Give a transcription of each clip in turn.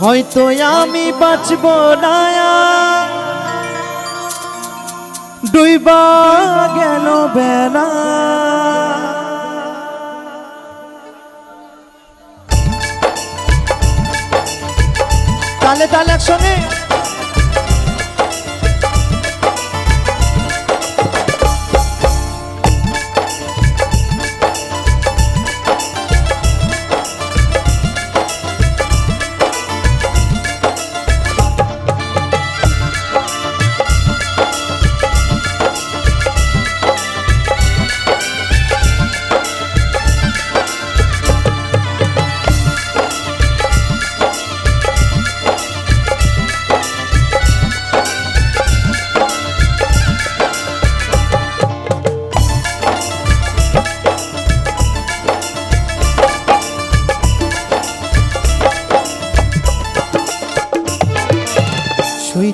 হয়তো আমি বাঁচব না। দুইবা গেল বেলা।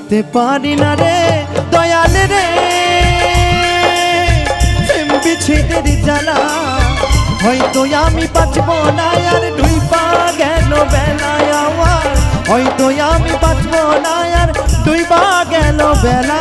সইতে পারি না রে, দয়াল রে। বিচ্ছেদের জ্বালা, হয়তো আমি বাঁচব না, আর দুই পা গেল বেলায় আমার হয়তো আমি বাঁচব না, আর দুই পা গেল বেলা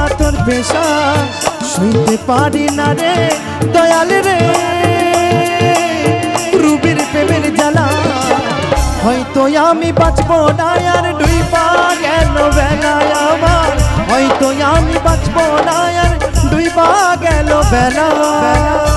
পেশা শুনতে পারি না রে, দয়াল রে। রুবির প্রেমের জ্বালা। হয়তো আমি বাঁচবো না আর দুই পা গেল বেলায় আমার? হয়তো আমি বাঁচবো না আর দুই পা গেল বেলা।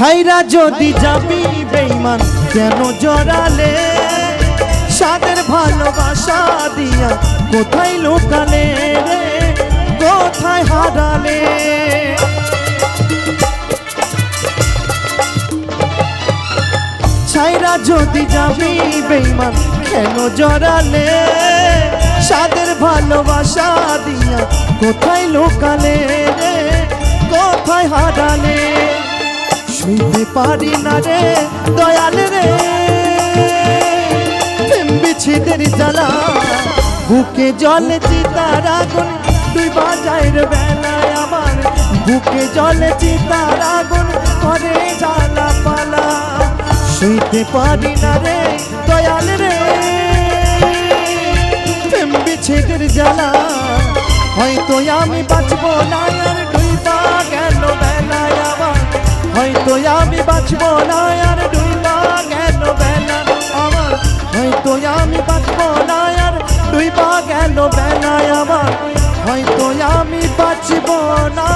ছাইরা যদি যাবি বেইমান কেন জড়ালে? সাদের ভালোবাসা দিয়া কোথায় লোকালে রে? কোথায় হারালে? ছাইরা যদি যাবি বেইমান কেন জড়ালে? সাদের ভালোবাসা দিয়া কোথায় লোকালে রে? কোথায় হারালে? শুনতে পারি না রে, দয়াল রে। প্রেম বিচ্ছেদের জ্বালা, বুকে জলে চিতার আগুন, দুই বাজাইর বেলায় আমার বুকে জলে চিতার আগুন করে জ্বালা পালা। শুইতে পারি না রে, দয়াল রে। প্রেম বিচ্ছেদের জ্বালা, হয়তো আমি বাঁচবো না হয়তো আমি বাঁচব না, আর ডুইবা গেল বেলা। আমার হয়তো আমি বাঁচব না, আর পা গেল বেলা। আমার হয়তো আমি বাঁচব না